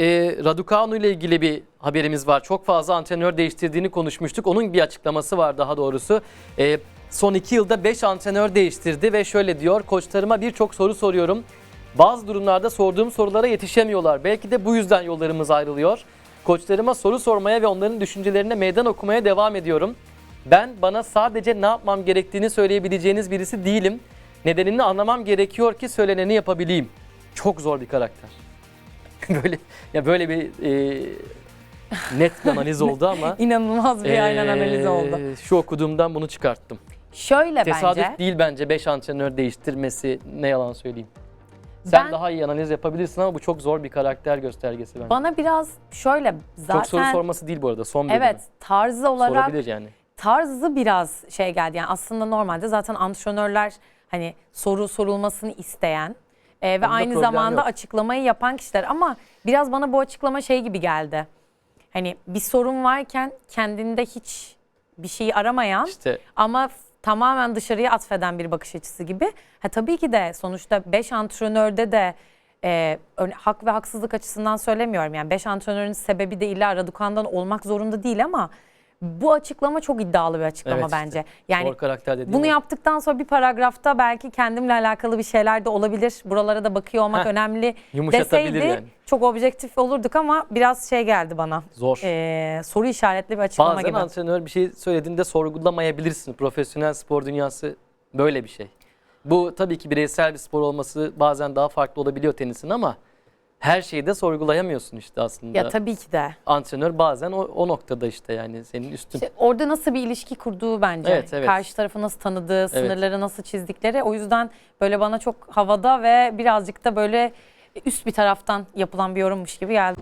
e, Raducanu ile ilgili bir haberimiz var. Çok fazla antrenör değiştirdiğini konuşmuştuk. Onun bir açıklaması var daha doğrusu. E, son iki yılda 5 antrenör değiştirdi ve şöyle diyor. Koçlarıma birçok soru soruyorum. Bazı durumlarda sorduğum sorulara yetişemiyorlar. Belki de bu yüzden yollarımız ayrılıyor. Koçlarıma soru sormaya ve onların düşüncelerine meydan okumaya devam ediyorum. Ben bana sadece ne yapmam gerektiğini söyleyebileceğiniz birisi değilim. Nedenini anlamam gerekiyor ki söyleneni yapabileyim. Çok zor bir karakter. böyle ya böyle bir e, net bir analiz oldu ama İnanılmaz bir aynen e, analiz oldu. Şu okuduğumdan bunu çıkarttım. Şöyle Tesadüf bence. değil bence 5 antrenör değiştirmesi ne yalan söyleyeyim. Sen Ben- daha iyi analiz yapabilirsin ama bu çok zor bir karakter göstergesi bence. Bana biraz şöyle zaten çok soru sorması değil bu arada son bölümü. evet tarzı olarak Sorabilir yani. tarzı biraz şey geldi. Yani aslında normalde zaten antrenörler hani soru sorulmasını isteyen e, ve Onda aynı problem zamanda yok. açıklamayı yapan kişiler ama biraz bana bu açıklama şey gibi geldi. Hani bir sorun varken kendinde hiç bir şeyi aramayan İşte ama f- tamamen dışarıya atfeden bir bakış açısı gibi. Ha, tabii ki de sonuçta 5 antrenörde de e, hak ve haksızlık açısından söylemiyorum. Yani 5 antrenörün sebebi de illa Radukan'dan olmak zorunda değil ama bu açıklama çok iddialı bir açıklama Evet bence. Yani zor karakter bunu o. yaptıktan sonra bir paragrafta belki kendimle alakalı bir şeyler de olabilir. Buralara da bakıyor olmak Heh, önemli yumuşatabilir deseydi yani. çok objektif olurduk ama biraz şey geldi bana. Zor. E, soru işaretli bir açıklama Bazen gibi. antrenör bir şey söylediğinde sorgulamayabilirsin. Profesyonel spor dünyası böyle bir şey. Bu tabii ki bireysel bir spor olması bazen daha farklı olabiliyor tenisin ama her şeyi de sorgulayamıyorsun işte aslında. Ya tabii ki de. Antrenör bazen o, o noktada işte yani senin üstün. İşte orada nasıl bir ilişki kurduğu bence. Evet, evet. Karşı tarafı nasıl tanıdığı, sınırları nasıl çizdikleri. O yüzden böyle bana çok havada ve birazcık da böyle üst bir taraftan yapılan bir yorummuş gibi geldi.